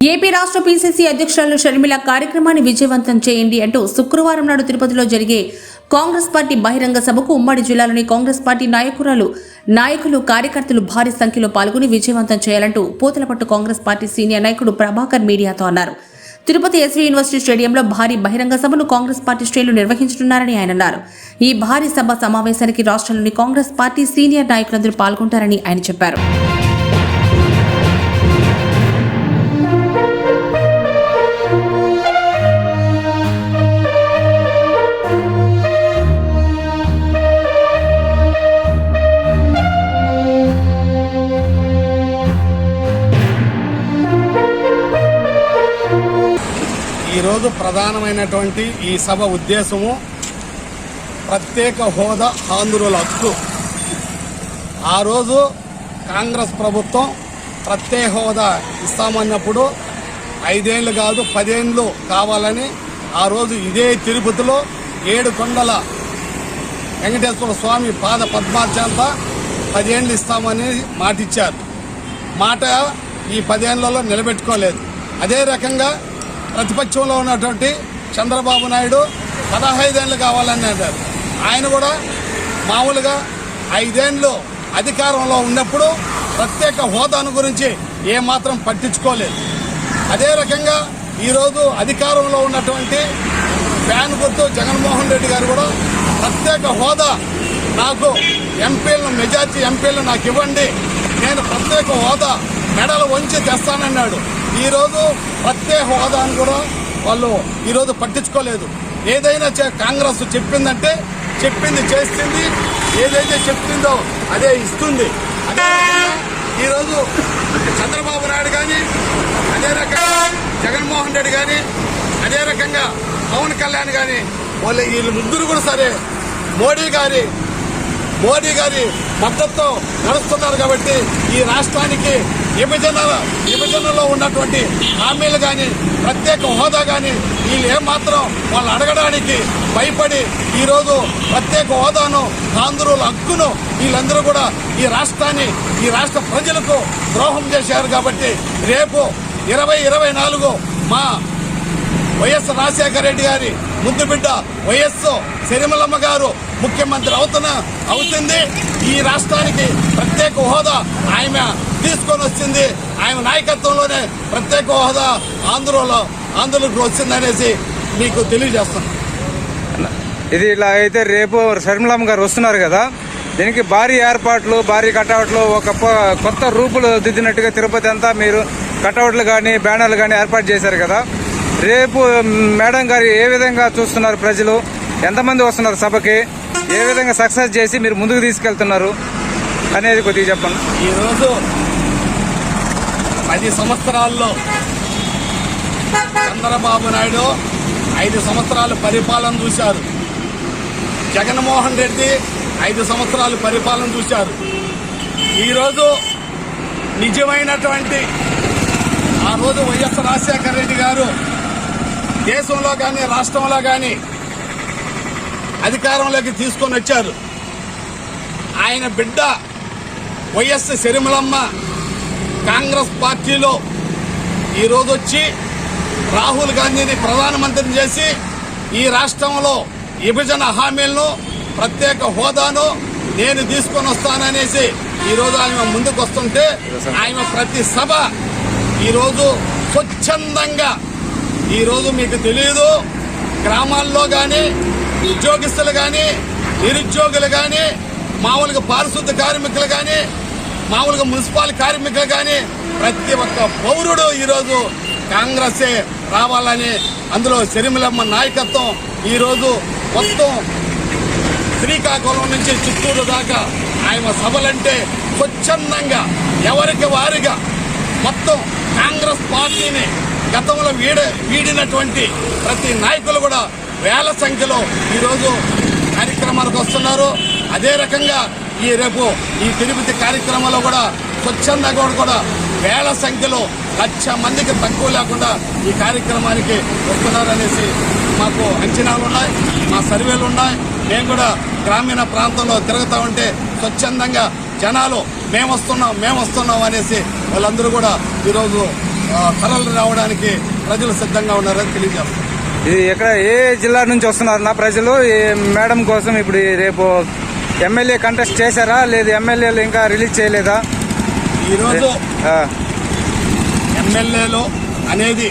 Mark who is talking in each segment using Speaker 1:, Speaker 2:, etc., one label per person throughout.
Speaker 1: AP రాష్ట్ర PCC అధ్యక్షురాలు షర్మిల కార్యక్రమాన్ని విజయవంతం చేయండి అంటూ శుక్రవారం నాడు తిరుపతిలో జరిగే కాంగ్రెస్ పార్టీ బహిరంగ సభకు ఉమ్మడి జిల్లాలోని కాంగ్రెస్ పార్టీ నాయకురాలు నాయకులు కార్యకర్తలు భారీ సంఖ్యలో పాల్గొని విజయవంతం చేయాలంటూ పూతలపట్టు కాంగ్రెస్ పార్టీ సీనియర్ నాయకుడు ప్రభాకర్ మీడియాతో అన్నారు. తిరుపతి ఎస్వీ యూనివర్సిటీ స్టేడియంలో భారీ బహిరంగ సభను కాంగ్రెస్ పార్టీ శ్రేణులు నిర్వహించనున్నారని ఆయన అన్నారు. ఈ భారీ సభ సమావేశానికి రాష్ట్రంలోని కాంగ్రెస్ పార్టీ సీనియర్ నాయకులందరూ పాల్గొంటారని ఆయన చెప్పారు.
Speaker 2: ఈరోజు ప్రధానమైనటువంటి ఈ సభ ఉద్దేశము ప్రత్యేక హోదా ఆంధ్రుల హక్కు. ఆ రోజు కాంగ్రెస్ ప్రభుత్వం ప్రత్యేక హోదా ఇస్తామన్నప్పుడు ఐదేళ్ళు కాదు పదేళ్ళు కావాలని ఆ రోజు ఇదే తిరుపతిలో ఏడు కొండల వెంకటేశ్వర స్వామి పాద పద్మార్చంత పదేళ్ళు ఇస్తామని మాటిచ్చారు. మాట ఈ పదేళ్ళలో నిలబెట్టుకోలేదు. అదే రకంగా ప్రతిపక్షంలో ఉన్నటువంటి చంద్రబాబు నాయుడు పదహైదేళ్ళు కావాలని అన్నారు. ఆయన కూడా మామూలుగా ఐదేళ్ళు అధికారంలో ఉన్నప్పుడు ప్రత్యేక హోదాను గురించి ఏమాత్రం పట్టించుకోలేదు. అదే రకంగా ఈరోజు అధికారంలో ఉన్నటువంటి ఫ్యాన్ గుర్తు జగన్మోహన్ రెడ్డి గారు కూడా ప్రత్యేక హోదా నాకు ఎంపీలను మెజార్టీ ఎంపీలను నాకు ఇవ్వండి. నేను ప్రత్యేక హోదా మెడలు వంచి తెస్తానన్నాడు. ఈరోజు ప్రత్యేక హోదాను కూడా వాళ్ళు ఈరోజు పట్టించుకోలేదు. ఏదైనా చే- కాంగ్రెస్ చెప్పిందంటే చెప్పింది చేస్తుంది ఏదైతే చెప్పిందో అదే ఇస్తుంది. అదే ఈరోజు చంద్రబాబు నాయుడు కానీ అదే రకంగా జగన్మోహన్ రెడ్డి కానీ అదే రకంగా పవన్ కళ్యాణ్ కానీ వాళ్ళు వీళ్ళు ముగ్గురు కూడా సరే మోడీ గారి మోడీ గారి మద్దతుతో నడుస్తున్నారు కాబట్టి ఈ రాష్ట్రానికి విభజన విభజనలో ఉన్నటువంటి హామీలు కానీ ప్రత్యేక హోదా కానీ వీళ్ళు ఏమాత్రం వాళ్ళు అడగడానికి భయపడి ఈరోజు ప్రత్యేక హోదాను ఆంధ్రుల హక్కును వీళ్ళందరూ కూడా ఈ రాష్ట్రాన్ని ఈ రాష్ట్ర ప్రజలకు ద్రోహం చేశారు కాబట్టి రేపు ఇరవై ఇరవై నాలుగు మా వైఎస్ రాజశేఖర రెడ్డి గారి ముందు బిడ్డ వైఎస్ సిరిమలమ్మ గారు ముఖ్యమంత్రి అవుతున్న అవుతుంది. ఈ రాష్ట్రానికి ప్రత్యేక హోదా ఆమె తీసుకొని వచ్చింది. ఆమె నాయకత్వంలోనే ప్రత్యేక హోదా ఆంధ్రలో ఆంధ్రులకు వచ్చిందనేసి మీకు తెలియజేస్తున్నాను
Speaker 3: ఇది ఇలా అయితే రేపు షర్మిలమ్మ గారు వస్తున్నారు కదా. దీనికి భారీ ఏర్పాట్లు భారీ కటౌట్లు ఒక కొత్త రూపులు దిద్దినట్టుగా తిరుపతి అంతా మీరు కటౌట్లు కానీ బ్యానర్లు కానీ ఏర్పాటు చేశారు కదా. రేపు మేడం గారు ఏ విధంగా చూస్తున్నారు ప్రజలు? ఎంతమంది వస్తున్నారు సభకి? ఏ విధంగా సక్సెస్ చేసి మీరు ముందుకు తీసుకెళ్తున్నారు? అనేది కొద్దిగా చెప్పండి.
Speaker 2: ఈరోజు పది సంవత్సరాల్లో చంద్రబాబు నాయుడు ఐదు సంవత్సరాలు పరిపాలన చూశారు. జగన్మోహన్ రెడ్డి ఐదు సంవత్సరాలు పరిపాలన చూశారు. ఈరోజు నిజమైనటువంటి ఆ రోజు వైఎస్ రాజశేఖర రెడ్డి గారు దేశంలో కానీ రాష్ట్రంలో కానీ అధికారంలోకి తీసుకొని వచ్చారు. ఆయన బిడ్డ వైఎస్ శరిమలమ్మ కాంగ్రెస్ పార్టీలో ఈరోజు వచ్చి రాహుల్ గాంధీని ప్రధానమంత్రిని చేసి ఈ రాష్ట్రంలో విభజన హామీలను ప్రత్యేక హోదాను నేను తీసుకొని వస్తాననేసి ఈరోజు ఆమె ముందుకు వస్తుంటే ఆయన ప్రతి సభ ఈరోజు స్వచ్ఛందంగా ఈరోజు మీకు తెలియదు గ్రామాల్లో కానీ ఉద్యోగస్తులు కానీ నిరుద్యోగులు కానీ మామూలుగా పారిశుద్ధ కార్మికులు కానీ మామూలుగా మున్సిపల్ కార్మికులు కానీ ప్రతి ఒక్క పౌరుడు ఈరోజు కాంగ్రెసే రావాలని అందులో శరిమిలమ్మ నాయకత్వం ఈరోజు మొత్తం శ్రీకాకుళం నుంచి చిత్తూరు దాకా ఆయన సభలంటే స్వచ్ఛందంగా ఎవరికి వారిగా మొత్తం కాంగ్రెస్ పార్టీని గతంలో వీడ వీడినటువంటి ప్రతి నాయకులు కూడా వేల సంఖ్యలో ఈరోజు కార్యక్రమాలకు వస్తున్నారు. అదే రకంగా ఈ రేపు ఈ తిరుపతి కార్యక్రమంలో కూడా స్వచ్ఛందంగా కూడా వేల సంఖ్యలో లక్ష మందికి తక్కువ లేకుండా ఈ కార్యక్రమానికి వస్తున్నారనేసి మాకు అంచనాలు ఉన్నాయి మా సర్వేలు ఉన్నాయి. మేము కూడా గ్రామీణ ప్రాంతంలో తిరుగుతూ ఉంటే స్వచ్ఛందంగా జనాలు మేము వస్తున్నాం మేము వస్తున్నాం అనేసి వాళ్ళందరూ కూడా ఈరోజు తరలి రావడానికి ప్రజలు సిద్ధంగా ఉన్నారని తెలియజేస్తారు
Speaker 3: ఇది ఎక్కడ ఏ జిల్లా నుంచి వస్తున్నారు నా ప్రజలు? ఈ మేడం కోసం ఇప్పుడు రేపు ఎమ్మెల్యే కంటెస్ట్ చేశారా? లేదు ఎమ్మెల్యేలు ఇంకా రిలీజ్ చేయలేదా?
Speaker 2: ఈరోజు ఎమ్మెల్యేలు అనేది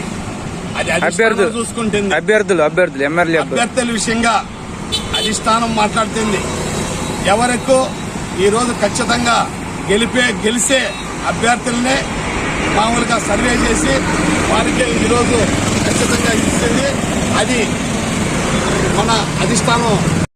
Speaker 3: అభ్యర్థులు.
Speaker 2: చూసుకుంటుంది.
Speaker 3: అభ్యర్థులు అభ్యర్థులు ఎమ్మెల్యే అభ్యర్థులు.
Speaker 2: అభ్యర్థుల విషయంగా అధిష్టానం మాట్లాడుతుంది. ఎవరకు ఈరోజు ఖచ్చితంగా గెలిపే గెలిసే అభ్యర్థులనే మామూలుగా సర్వే చేసి వారికి ఈరోజు ఖచ్చితంగా ఇచ్చింది. అది మన అధిష్టానం